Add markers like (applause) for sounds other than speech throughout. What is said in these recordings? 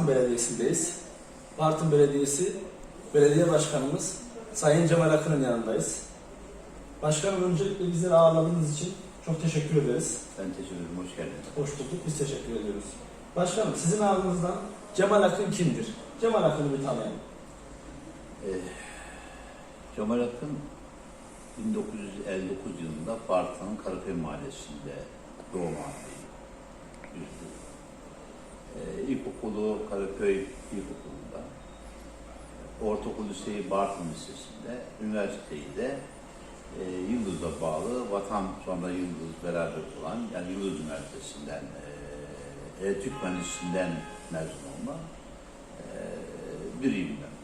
Bartın Belediyesi'ndeyiz. Bartın Belediyesi Belediye Başkanımız Sayın Cemal Akın'ın yanındayız. Başkanım öncelikle bizleri ağırladığınız için çok teşekkür ederiz. Ben teşekkür ederim, hoş geldiniz. Hoş bulduk, biz teşekkür ediyoruz. Başkanım sizin ağzınızdan Cemal Akın kimdir? Cemal Akın'ı bir tanıyalım. Ee, Cemal Akın 1959 yılında Bartın'ın Karaköy Mahallesi'nde doğmaktaydı. Büyüdü. Ee, ilkokulu Karaköy İlkokulu'nda, ortaokul liseyi Bartın Lisesi'nde, üniversiteyi de e, Yıldız'da bağlı, Vatan sonra Yıldız beraber olan, yani Yıldız Üniversitesi'nden, e, elektrik mühendisliğinden mezun olma e, biriyim ben.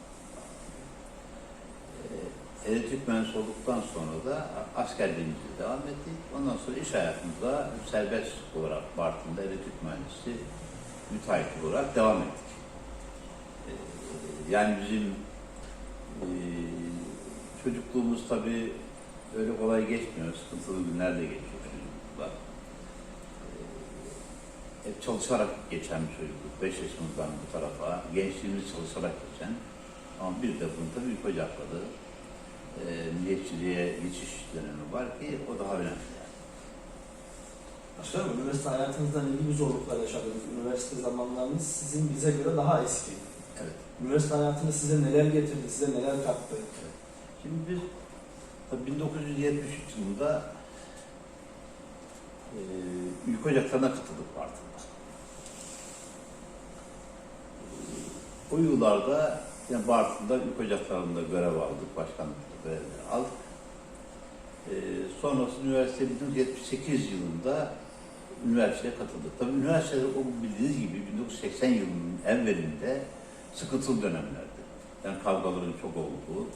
E, elektrik mühendisi olduktan sonra da askerliğimize devam ettik. Ondan sonra iş hayatımıza serbest olarak Bartın'da elektrik mühendisi müteahhit olarak devam ettik. E, yani bizim e, çocukluğumuz tabii öyle kolay geçmiyor. Sıkıntılı günlerle geçiyor çocukluklar. E, hep çalışarak geçen bir çocukluk. Beş yaşımızdan bu tarafa. Gençliğimiz çalışarak geçen. Ama bir de bunun tabii büyük ocakları e, milliyetçiliğe geçiş dönemi var ki o daha önemli. Başkanım üniversite hayatınızda ne gibi zorluklar yaşadınız? Üniversite zamanlarınız sizin bize göre daha eski. Evet. Üniversite hayatınız size neler getirdi, size neler kattı? Şimdi biz tabii 1973 yılında e, Ülke Ocakları'na katıldık Bartın'da. E, o yıllarda yani Bartın'da Ülke Ocakları'nda görev aldık, başkanlıkta görevleri aldık. E, sonrası üniversite 1978 yılında üniversiteye katıldık. Tabii üniversite o bildiğiniz gibi 1980 yılının evvelinde sıkıntılı dönemlerdi. Yani kavgaların çok olduğu,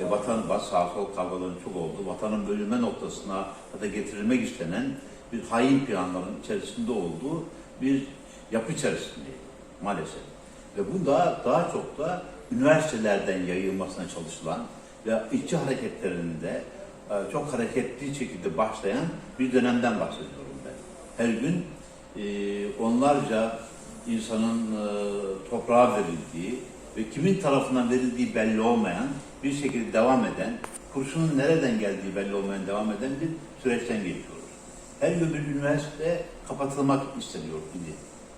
e, vatan, va- sağ sol kavgaların çok olduğu, vatanın bölünme noktasına da getirilmek istenen bir hain planların içerisinde olduğu bir yapı içerisindeydi maalesef. Ve bu da daha çok da üniversitelerden yayılmasına çalışılan ve işçi hareketlerinde e, çok hareketli şekilde başlayan bir dönemden bahsediyorum ben. Her gün e, onlarca insanın e, toprağa verildiği ve kimin tarafından verildiği belli olmayan bir şekilde devam eden, kurşunun nereden geldiği belli olmayan devam eden bir süreçten geçiyoruz. Her bir üniversite kapatılmak isteniyor idi.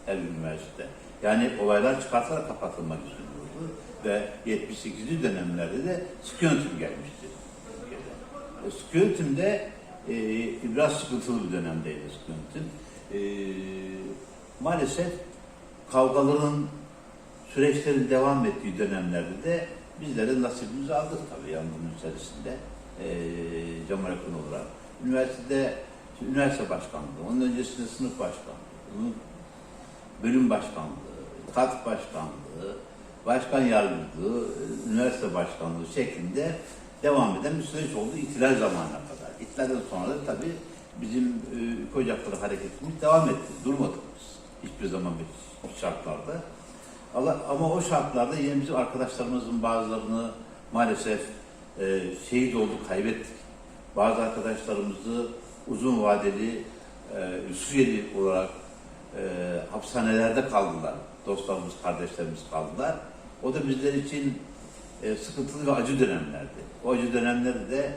Her üniversite. Yani olaylar çıkartarak kapatılmak isteniyordu. Ve 78'li dönemlerde de sıkı yönetim gelmişti. E, Sıkı yönetimde e, biraz sıkıntılı bir dönemdeydi yönetim. E, maalesef kavgaların süreçlerin devam ettiği dönemlerde de bizlere nasibimizi aldık tabii yani bunun içerisinde e, Cemal Akın olarak. Üniversitede üniversite başkanlığı, onun öncesinde sınıf başkanlığı, bölüm başkanlığı, kat başkanlığı, başkan yardımcılığı, üniversite başkanlığı şeklinde devam eden bir süreç oldu ihtilal zamanına kadar. İhtilalden sonra da tabii bizim e, Ülke Ocakları hareketimiz devam etti, durmadık biz. Hiçbir zaman bir şartlarda. Allah, ama o şartlarda yine bizim arkadaşlarımızın bazılarını maalesef e, şehit olduk, kaybettik. Bazı arkadaşlarımızı uzun vadeli e, Suriyeli olarak e, hapishanelerde kaldılar. Dostlarımız, kardeşlerimiz kaldılar. O da bizler için e, sıkıntılı ve acı dönemlerdi. O acı dönemleri de e,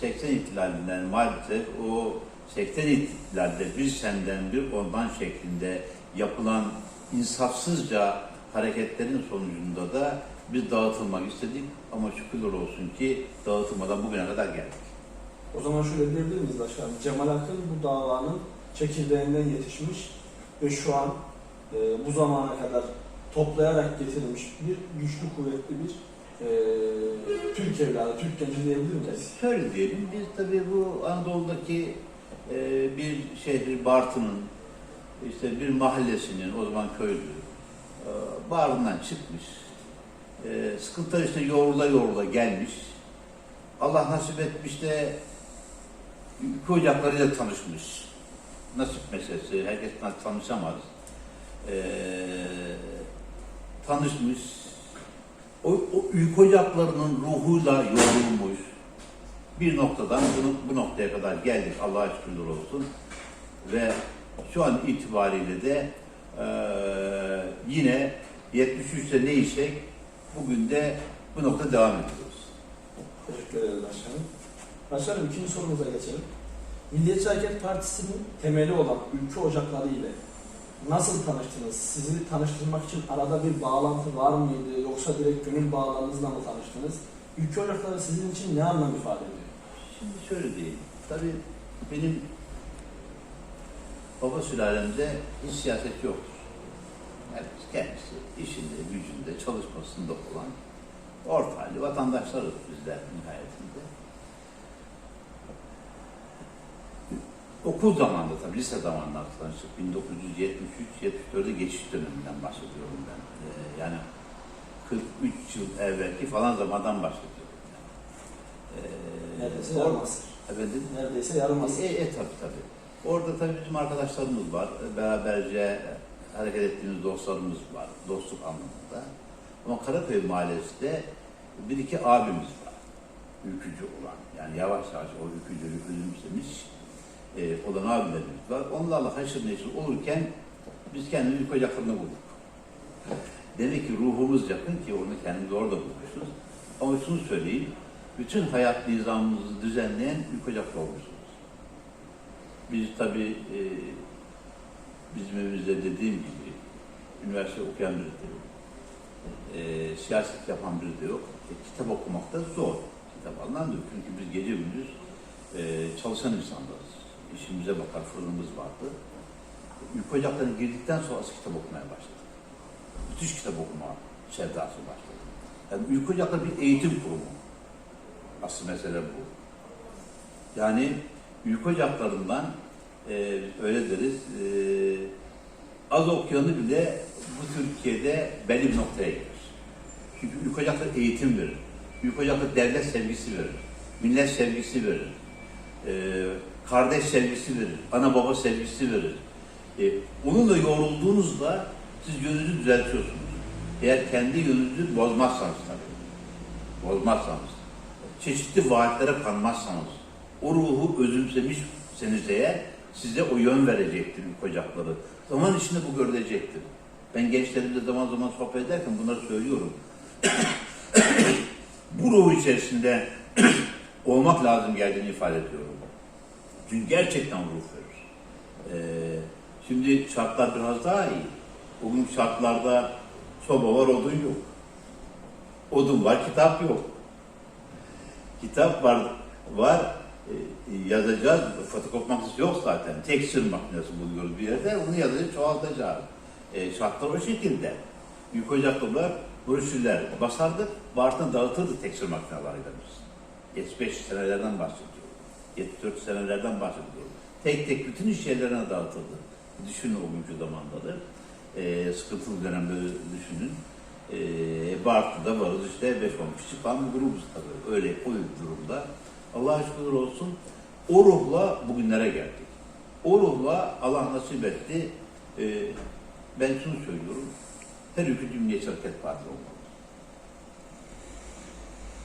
80 ihtilalinden maalesef o 80 ihtilalde bir senden bir ondan şeklinde yapılan insafsızca hareketlerin sonucunda da biz dağıtılmak istedik ama şükürler olsun ki dağıtılmadan bugüne kadar geldik. O zaman şöyle diyebilir miyiz başkanım? Cemal Akın bu davanın çekirdeğinden yetişmiş ve şu an e, bu zamana kadar toplayarak getirilmiş bir güçlü kuvvetli bir e, Türk evladı, Türk genci diyebilir miyiz? Şöyle diyelim, biz tabii bu Anadolu'daki e, bir şehri Bartın'ın işte bir mahallesinin, o zaman köylü, e, bağrından çıkmış, e, sıkıntılar işte yoğrula yoğrula gelmiş, Allah nasip etmiş de ülke ocaklarıyla tanışmış. Nasip meselesi, herkes tanışamaz. E, tanışmış, o, o ülke ocaklarının ruhuyla yoğrulmuş bir noktadan bunu, bu noktaya kadar geldik Allah'a şükürler olsun. ve şu an itibariyle de eee, yine 73'te neysek bugün de bu nokta devam ediyoruz. Teşekkür ederiz başkanım. Başkanım ikinci sorumuza geçelim. Milliyetçi Hareket Partisi'nin temeli olan ülke ocakları ile nasıl tanıştınız? Sizi tanıştırmak için arada bir bağlantı var mıydı? Yoksa direkt gönül bağlarınızla mı tanıştınız? Ülke ocakları sizin için ne anlam ifade ediyor? Şimdi şöyle diyeyim. Tabii benim baba sülalemde hiç siyaset yoktur. Yani kendisi işinde, gücünde, çalışmasında olan orta halli vatandaşlarız bizler nihayetinde. Okul zamanında tabii lise zamanında tanıştık. 1973-74'de geçiş döneminden bahsediyorum ben. Ee, yani 43 yıl evvelki falan zamandan bahsediyorum. Yani. Ee, Neredeyse yarım asır. Efendim? Neredeyse yarım asır. E, e tabi tabi. Orada tabii bizim arkadaşlarımız var. Beraberce hareket ettiğimiz dostlarımız var. Dostluk anlamında. Ama Karaköy Mahallesi'de bir iki abimiz var. Ülkücü olan. Yani yavaş yavaş o ülkücülük e, olan abilerimiz var. Onlarla haşır neşir olurken biz kendimizi ülke ocaklarında bulduk. Demek ki ruhumuz yakın ki onu kendimizi orada bulmuşuz. Ama şunu söyleyeyim. Bütün hayat nizamımızı düzenleyen ocakları olmuşuz. Biz tabii e, bizim evimizde dediğim gibi üniversite okuyan biri de yok. E, siyaset yapan biri de yok. E, kitap okumak da zor. Kitap anlamıyor. Çünkü biz gece gündüz e, çalışan insanlarız. İşimize bakar fırınımız vardı. Ülke ocaklarına girdikten sonra az kitap okumaya başladık. Müthiş kitap okuma sevdası başladı. Yani ülke ocakları bir eğitim kurumu. Asıl mesele bu. Yani ülke ocaklarından e, öyle deriz e, az okuyanı bile bu Türkiye'de belli bir noktaya gelir. Çünkü ülke ocakları eğitim verir. Ülke ocakları devlet sevgisi verir. Millet sevgisi verir. E, kardeş sevgisi verir. Ana baba sevgisi verir. E, onunla yoğrulduğunuzda siz yönünüzü düzeltiyorsunuz. Eğer kendi yönünüzü bozmazsanız tabii. Bozmazsanız. Çeşitli vaatlere kanmazsanız. O ruhu özümsemişseniz eğer size o yön verecektir ülke ocakları. Zaman içinde bu görülecektir. Ben gençlerimle zaman zaman sohbet ederken bunları söylüyorum. (coughs) bu ruhu içerisinde (coughs) olmak lazım geldiğini ifade ediyorum. Çünkü gerçekten ruh verir. Ee, şimdi şartlar biraz daha iyi. Bugün şartlarda soba var, odun yok. Odun var, kitap yok. Kitap var, var e, yazacağız. Fotokopi makinesi yok zaten. Tekstil makinesi buluyoruz bir yerde. Onu yazacağız, çoğaltacağız. E, şartlar o şekilde. Büyük ocaklılar broşürler basardık, Bartın'a dağıtırdı tekstil makinelerle biz. 75 senelerden bahsediyorum. 74 senelerden bahsediyorum. Tek tek bütün iş yerlerine dağıtıldı. Düşünün o günkü zamanları. E, sıkıntılı dönemde düşünün. E, Bartın'da varız işte 5-10 kişi falan bir grubuz tabii. Öyle o durumda. Allah'a şükür olsun. O ruhla bugünlere geldik. O ruhla Allah nasip etti. E, ben şunu söylüyorum. Her ülkücü Milliyetçi Hareket Partisi olmalı.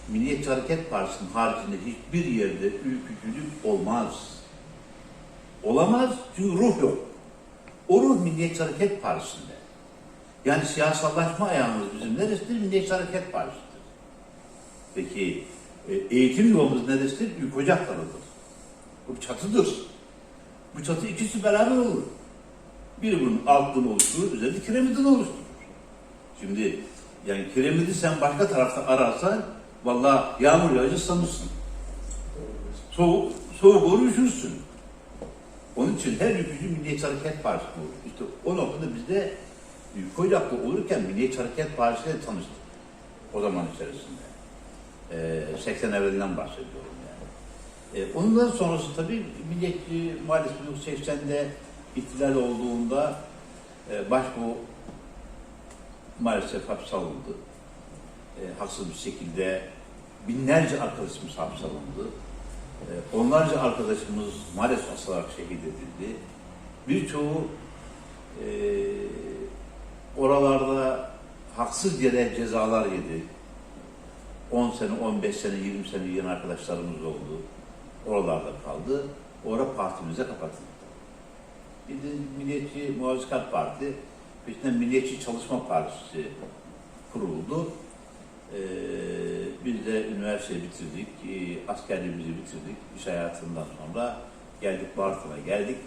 Milliyetçi Hareket Partisi'nin haricinde hiçbir yerde ülkücülük olmaz. Olamaz çünkü ruh yok. O ruh Milliyetçi Hareket Partisi'nde. Yani siyasallaşma ayağımız bizim neresidir? Milliyetçi Hareket Partisi'dir. Peki e, eğitim yolumuz neresidir? Ülke ocaklarıdır. Bu çatıdır. Bu çatı ikisi beraber olur. Biri bunun altını oluşturur, üzerinde kiremidini oluşturur. Şimdi yani kiremidi sen başka tarafta ararsan vallahi yağmur yağacak sanırsın. Soğuk, soğuk olur üşürsün. Onun için her ülkücü Milliyetçi Hareket Partisi olur. İşte o noktada biz de Ülke Ocaklı olurken Milliyetçi Hareket Partisi'yle tanıştık. O zaman içerisinde. Ee, 80 evvelinden bahsediyorum yani. Ee, ondan sonrası tabii Milliyetçi maalesef 1980'de ihtilal olduğunda e, başbuğ maalesef hapse alındı. E, haksız bir şekilde binlerce arkadaşımız hapse alındı. E, onlarca arkadaşımız maalesef asılarak şehit edildi. Birçoğu e, oralarda haksız yere cezalar yedi. 10 sene, 15 sene, 20 sene yiyen arkadaşlarımız oldu. Oralarda kaldı. Orada partimize kapatıldı. Bir de Milliyetçi Muhafızkar Parti, peşinden Milliyetçi Çalışma Partisi kuruldu. Ee, biz de üniversite bitirdik, e, askerliğimizi bitirdik. İş hayatından sonra geldik Bartın'a geldik.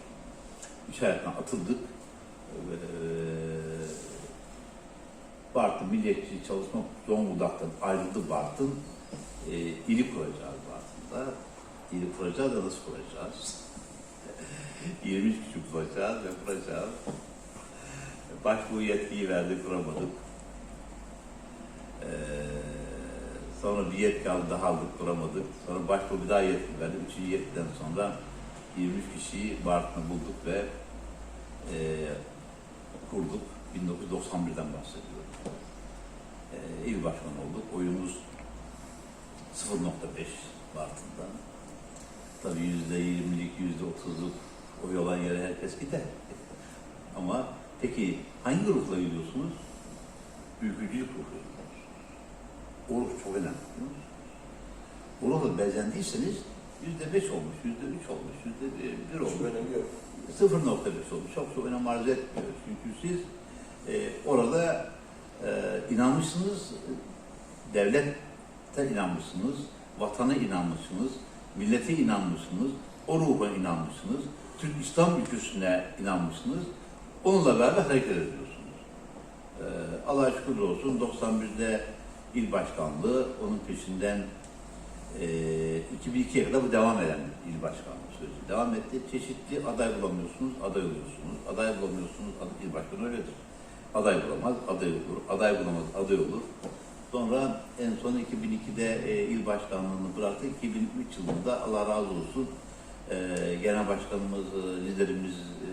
İş hayatına atıldık. Ee, Bartın Milliyetçi Çalışma Zonguldak'tan ayrıldı Bartın. Ee, ili kuracağız Bartın'da. İli kuracağız da nasıl kuracağız? 23 kişi kuracağız ve kuracağız. Başbuğ yetkiyi verdi, kuramadık. Ee, sonra bir yetki aldı, daha aldık, kuramadık. Sonra başbuğ bir daha yetki verdi. Üçüncü yetkiden sonra 23 kişiyi Bartın'da bulduk ve e, kurduk. 1991'den bahsediyorum. E, il başkanı olduk. Oyumuz 0.5 Bartın'dan. Tabii yüzde yirmilik, yüzde otuzluk oy olan yere herkes gider. Ama peki hangi ruhla gidiyorsunuz? Ülkücülük ruhuyla gidiyorsunuz. O ruh çok önemli. biliyor musunuz? O ruhla bezendiyseniz yüzde beş olmuş, yüzde üç olmuş, yüzde bir olmuş. Önemi yok. 0.5 olmuş. Çok çok önem arz etmiyor. Çünkü siz e, orada e, inanmışsınız, devlete inanmışsınız, vatana inanmışsınız, millete inanmışsınız, o ruha inanmışsınız, Türk İslam ülküsüne inanmışsınız. Onunla beraber hareket ediyorsunuz. E, Allah'a şükür olsun 91'de il başkanlığı, onun peşinden e, 2002'ye kadar bu devam eden il başkanlığı süreci devam etti. Çeşitli aday bulamıyorsunuz, aday oluyorsunuz. Aday bulamıyorsunuz, il başkanı öyledir. Aday bulamaz, aday olur. Aday bulamaz, aday olur. Sonra en son 2002'de e, il başkanlığını bıraktı. 2003 yılında Allah razı olsun e, genel başkanımız, liderimiz e,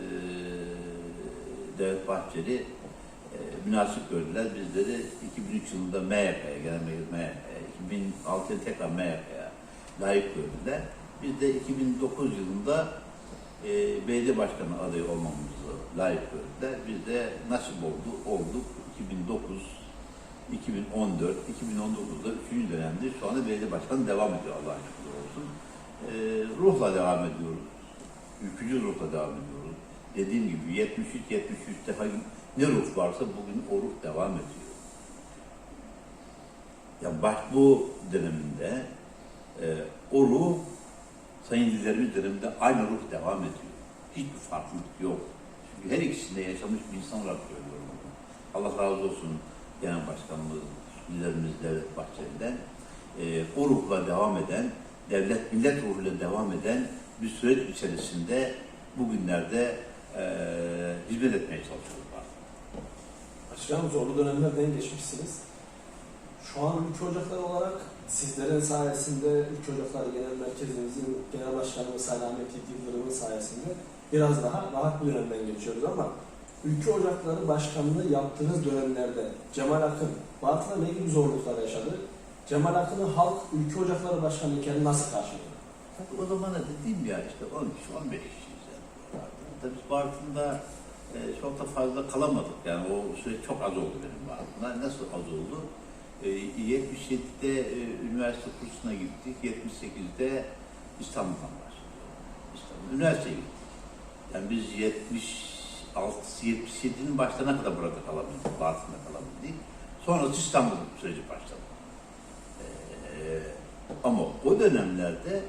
Devlet Bahçeli münasip gördüler. Bizleri 2003 yılında MHP'ye, genel MHP'ye, 2006'ya tekrar MHP'ye layık gördüler. Biz de 2009 yılında e, belediye başkanı adayı olmamızı layık gördüler. Biz de nasip oldu, olduk. 2009, 2014, 2019'da 3. dönemde şu anda belediye başkanı devam ediyor Allah'a şükür olsun. E, ruhla devam ediyoruz. Ülkücü ruhla devam ediyoruz. Dediğim gibi 73, 73'te hangi ne ruh varsa bugün o ruh devam ediyor. Ya bak bu döneminde e, o ruh Sayın liderimiz döneminde aynı ruh devam ediyor. Hiçbir farklılık yok. Çünkü her ikisinde yaşamış bir insan olarak görüyorum onu. Allah razı olsun Genel Başkanımız, liderimiz Devlet Bahçeli'den. E, o ruhla devam eden, devlet millet ruhuyla devam eden bir süreç içerisinde bugünlerde e, hizmet etmeye çalışıyoruz. Başkanım zorlu dönemlerden geçmişsiniz. Şu an ülke ocakları olarak sizlerin sayesinde ülke ocakları genel merkezimizin genel başkanı Selamet Yıldırım'ın sayesinde biraz daha rahat bir dönemden geçiyoruz ama ülke ocakları başkanlığı yaptığınız dönemlerde Cemal Akın Bartın'da ne gibi zorluklar yaşadı? Cemal Akın'ı halk ülke ocakları başkanlığıyken nasıl karşıladı? Tabii o zaman da dediğim ya işte 13 15 kişiyiz yani. Tabii Bartın'da e, çok da fazla kalamadık. Yani o süre çok az oldu benim Bartın'da. Nasıl az oldu? E, 77'de e, üniversite kursuna gittik. 78'de İstanbul'dan başladık. İstanbul. Üniversiteye gittik. Yani biz 76, 77'nin başlarına kadar burada kalabildik. Bartın'da kalabildik. Sonra İstanbul süreci başladı. E, ama o dönemlerde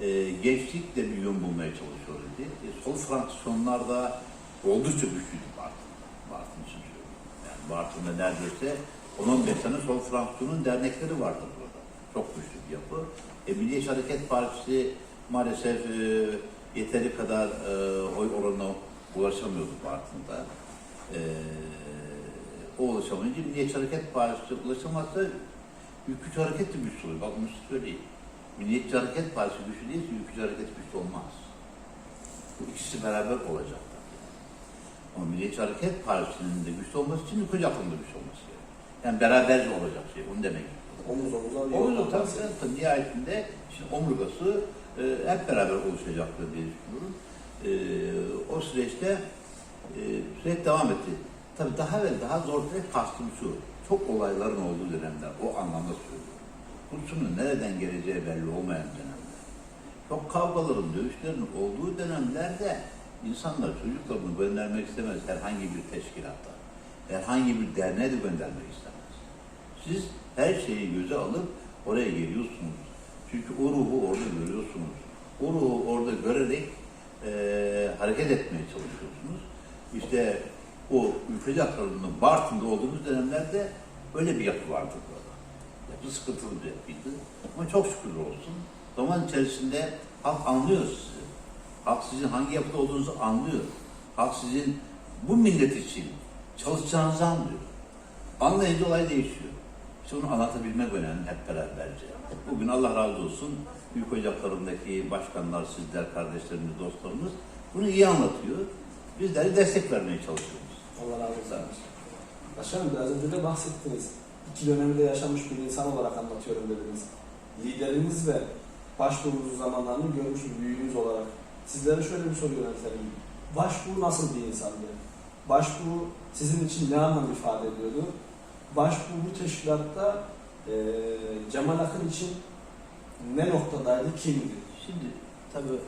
e, gençlikle bir yön bulmaya çalışıyoruz diye. E, sol fraksiyonlar da oldukça güçlüydü Bartın. Bartın için söylüyorum. Yani Bartın'da neredeyse 10-15 tane sol fraksiyonun dernekleri vardı burada. Çok güçlü bir yapı. E, Milliyetçi Hareket Partisi maalesef e, yeteri kadar e, oy oranına ulaşamıyordu Bartın'da. E, o ulaşamayınca Milliyetçi Hareket Partisi ulaşamazsa Ülkücü hareket de güçlü oluyor. Bak bunu söyleyeyim. Milliyetçi Hareket Partisi güçlü değilse ülkücü hareket güçlü olmaz. Bu ikisi beraber olacak. Ama Milliyetçi Hareket Partisi'nin de güçlü olması için ülkücü aklında güçlü olması gerekiyor. Yani beraberce olacak şey. Onu demek. Omuz omuza bir Omurga yol tabii tabii. tabii nihayetinde şimdi omurgası e, hep beraber oluşacaktır diye düşünüyorum. E, o süreçte e, süreç devam etti. Tabii daha ve daha zor süreç kastım şu. Çok olayların olduğu dönemler. O anlamda söylüyorum. Kurşunun nereden geleceği belli olmayan dönemler. Çok kavgaların, dövüşlerin olduğu dönemlerde İnsanlar çocuklarını göndermek istemez herhangi bir teşkilata, herhangi bir derneğe de göndermek istemez. Siz her şeyi göze alıp oraya geliyorsunuz. Çünkü o ruhu orada görüyorsunuz. O ruhu orada görerek eee, hareket etmeye çalışıyorsunuz. İşte o ülkece aktarımının Bartın'da olduğumuz dönemlerde öyle bir yapı vardı burada. Yapı sıkıntılı bir yapıydı. Ama çok şükür olsun. Zaman içerisinde halk anlıyor sizi. Halk sizin hangi yapıda olduğunuzu anlıyor. Halk sizin bu millet için çalışacağınızı anlıyor. Anlayınca olay değişiyor. İşte onu anlatabilmek önemli hep beraberce. Bugün Allah razı olsun büyük ocaklarındaki başkanlar, sizler, kardeşlerimiz, dostlarımız bunu iyi anlatıyor. Bizleri destek vermeye çalışıyoruz. Allah razı olsun. Başkanım biraz önce de bahsettiniz. İki dönemde yaşamış bir insan olarak anlatıyorum dediniz. Lideriniz ve başbuğunuz zamanlarını görmüş bir büyüğünüz olarak. Sizlere şöyle bir soru yöneltelim. Başbuğ nasıl bir insandı? Başbuğ sizin için ne anlam ifade ediyordu? Başbuğ bu teşkilatta eee Cemal Akın için ne noktadaydı, kimdi? Şimdi tabii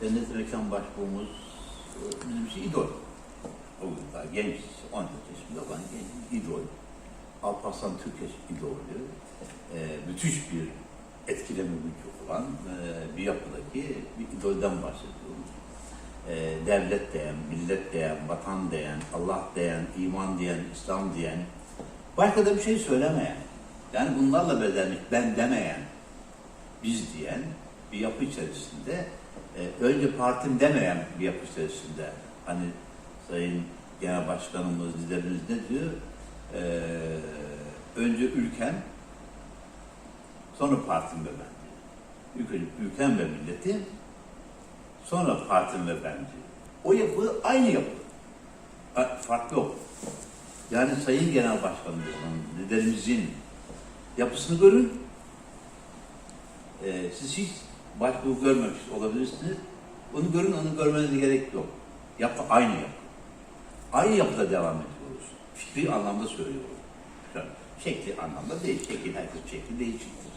Cennet Mekan Başbuğumuz e, bizim için idol. O daha genç, 14 yaşında olan genç idol. Alparslan Türkeş idolü. E, müthiş bir etkileme gücü olan e, bir yapıdaki bir idolden bahsediyoruz. E, devlet diyen, millet diyen, vatan diyen, Allah diyen, iman diyen, İslam diyen, başka da bir şey söylemeyen, yani bunlarla bedenlik ben demeyen, biz diyen bir yapı içerisinde e, önce partim demeyen bir yapı içerisinde hani Sayın Genel Başkanımız, liderimiz ne diyor? E, önce ülkem, sonra partim ve ben ülkem ve milletim, sonra partim ve ben diyor. O yapı aynı yapı. Fark yok. Yani Sayın Genel Başkanımızın, liderimizin yapısını görün, ee, siz hiç başbuğ görmemiş olabilirsiniz. Onu görün, onu görmenize gerek yok. Yapı aynı yapı. Aynı yapıda devam ediyoruz. Fikri anlamda söylüyorum. Şekli anlamda değil. Şekil herkes şekli değişiktir.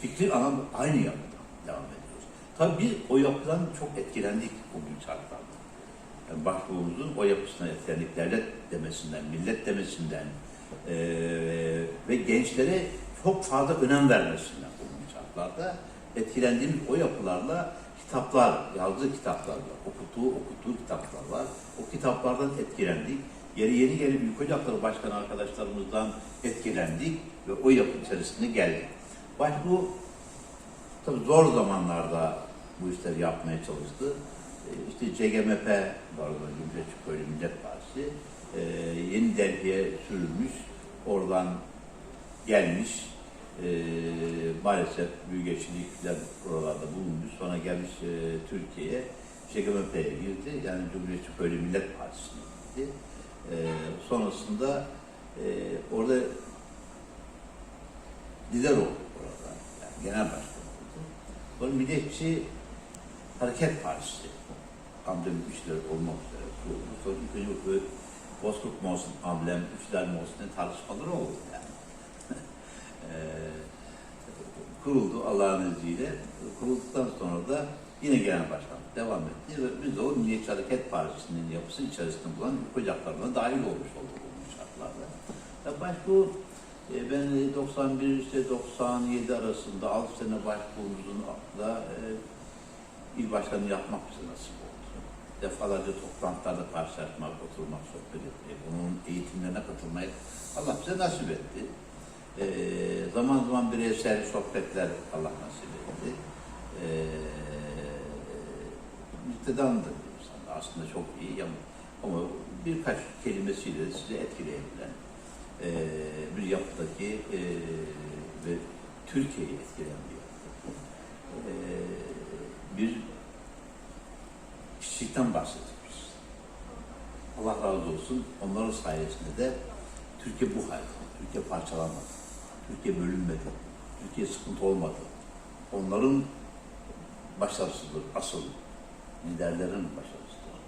Fikri anlamda aynı yapıda devam ediyoruz. Tabii biz o yapıdan çok etkilendik bugün şartlarda. Yani başbuğumuzun o yapısına etkilendik. Devlet demesinden, millet demesinden eee, ve gençlere çok fazla önem vermesinden bugün şartlarda etkilendiğimiz o yapılarla kitaplar, yazdığı kitaplar var. Okuduğu, okuttuğu kitaplar var. O kitaplardan etkilendik. Yeri yeni gelip Büyük Ocakları Başkanı arkadaşlarımızdan etkilendik ve o yapı içerisine geldik. Baş bu tabii zor zamanlarda bu işleri yapmaya çalıştı. Ee, İşte CGMP, pardon Cumhuriyetçi Köylü Millet Partisi e, yeni Delhi'ye sürülmüş. Oradan gelmiş. E, maalesef büyükelçilikler oralarda bulunmuş. Sonra gelmiş e, Türkiye'ye. CGMP'ye girdi. Yani Cumhuriyetçi Köylü Millet Partisi'ne gitti. E, sonrasında e, orada lider oldu genel başkan oldu. Sonra Milliyetçi Hareket Partisi amblem üçler olmak üzere kuruldu. Sonra ilk önce böyle Bozkurt mu olsun, amblem, üçler diye tartışmaları oldu yani. Eee, (laughs) kuruldu Allah'ın izniyle. Kurulduktan sonra da yine genel başkan devam etti ve biz de o Milliyetçi Hareket Partisi'nin yapısı içerisinde bulan ocaklarına dahil olmuş olduk bu şartlarda. Ya başbu e, ben 91 işte 97 arasında 6 sene başbuğumuzun da e, il başkanı yapmak bize nasip oldu. Defalarca toplantılarda karşılaşmak, oturmak, sohbet etmek, onun eğitimlerine katılmayı Allah bize nasip etti. Ee, zaman zaman bireysel sohbetler Allah nasip etti. Bir insan. Aslında çok iyi ama, ama birkaç kelimesiyle sizi etkileyebilen ee, bir yapıdaki ee, ve Türkiye'yi etkileyen bir yapı. Ee, bir kişilikten bahsediyoruz. Allah razı olsun. Onların sayesinde de Türkiye bu halde. Türkiye parçalanmadı. Türkiye bölünmedi. Türkiye sıkıntı olmadı. Onların başarısıdır asıl. Liderlerin başarısıdır.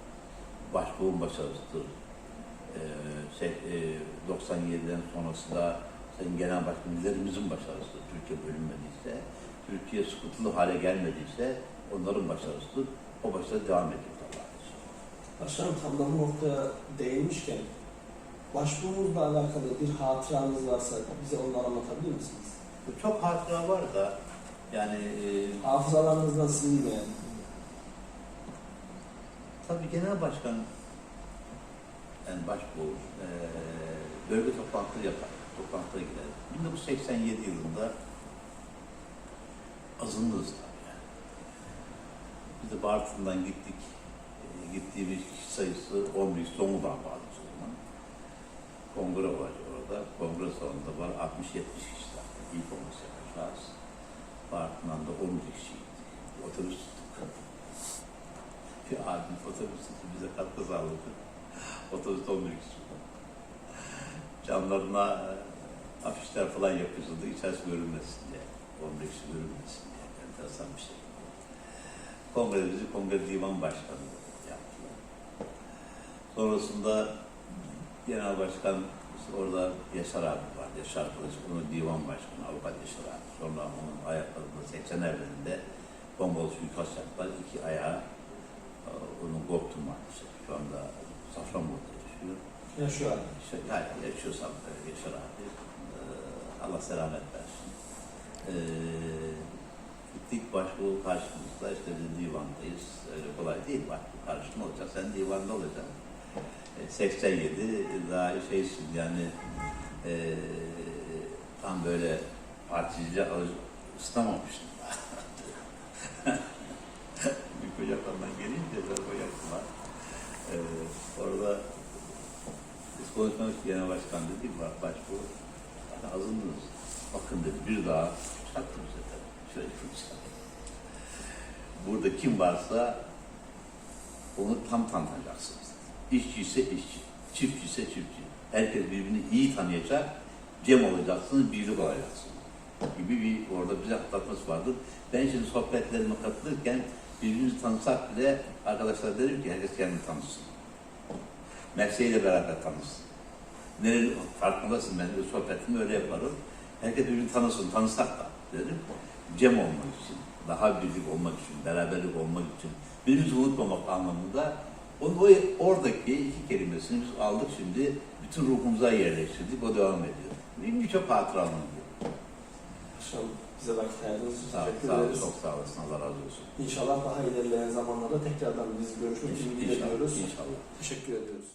Başbuğun başarısıdır. Ee, şey, e, 97'den sonrası da Sayın Genel Başkan liderimizin başarısıdır. Türkiye bölünmediyse, Türkiye sıkıntılı hale gelmediyse onların başarısıdır. o başta devam şükür. Başkanım tam da bu noktaya değinmişken başvurumuzla alakalı bir hatıranız varsa bize onları anlatabilir misiniz? Çok hatıra var da yani e, Hafızalarınızdan silinmeyen. Tabii genel başkan yani başbuğ e, bölge toplantıları yapar. Toplantıya gider. 1987 yılında azınlığız tabii yani. Biz de Bartın'dan gittik. E, gittiğimiz kişi sayısı 11 Zonguldak'a bağlı o zaman. Kongre var orada. Kongre salonunda var 60-70 kişi zaten. İlk kongres yapacağız. Bartın'dan da 10 kişiydi. Otobüs tuttuk bir abim otobüs bize katkı sağladı. Otobüste 11 kişi. Camlarına e, afişler falan yapıyordu, içerisi görünmesin diye. 11 kişi görünmesin diye. Enteresan bir şey. Kongre bizi kongre divan başkanı yaptılar. Sonrasında genel başkan orada Yaşar abi var. Yaşar Kılıç, onun divan başkanı Avukat Yaşar abi. Sonra onun ayaklarında 80 evlerinde bombalı suikast yaptılar. İki ayağı ee, onun koptu maalesef. Şu anda Safranbolu'da yaşıyor. Yaşıyor abi. İşte, yani yaşıyorsam Yaşar abi. Ee, Allah selamet versin. Ee, gittik başbuğ karşımızda işte biz divandayız. Öyle kolay değil başbuğ karşında olacak. Sen divanda olacaksın. E, 87 daha şeysin yani e, tam böyle particice ısınamamıştım. (laughs) Büyük Ocaklar'dan gelince ben Ocaklılar. Ee, orada biz konuşmadık ki genel başkan dedi "Bak, başbuğ hani azındınız. Bakın dedi bir daha çaktım zaten. Şöyle fırça. Burada kim varsa onu tam tanıtacaksınız. İşçi ise işçi, çiftçi ise çiftçi. Herkes birbirini iyi tanıyacak, cem olacaksınız, birlik olacaksınız gibi bir orada bize hatırlatması vardır. Ben şimdi sohbetlerime katılırken birbirimizi tanısak bile arkadaşlar derim ki herkes kendini tanısın. Mesleğiyle beraber tanısın. Nereli farkındasın ben de sohbetimi öyle yaparım. Herkes birbirini tanısın, tanısak da derim. Cem olmak için, daha birlik olmak için, beraberlik olmak için, birbirimizi unutmamak anlamında onu, o, oradaki iki kelimesini biz aldık şimdi, bütün ruhumuza yerleştirdik, o devam ediyor. Benim birçok hatıram var. Başkanım bize vakit ayırdığınız için Sağ, teşekkür sağ ederiz. çok sağ olasın. Allah razı olsun. İnşallah daha ilerleyen zamanlarda tekrardan biz görüşmek ümidi İnşallah, ediyoruz. inşallah. Teşekkür ediyoruz.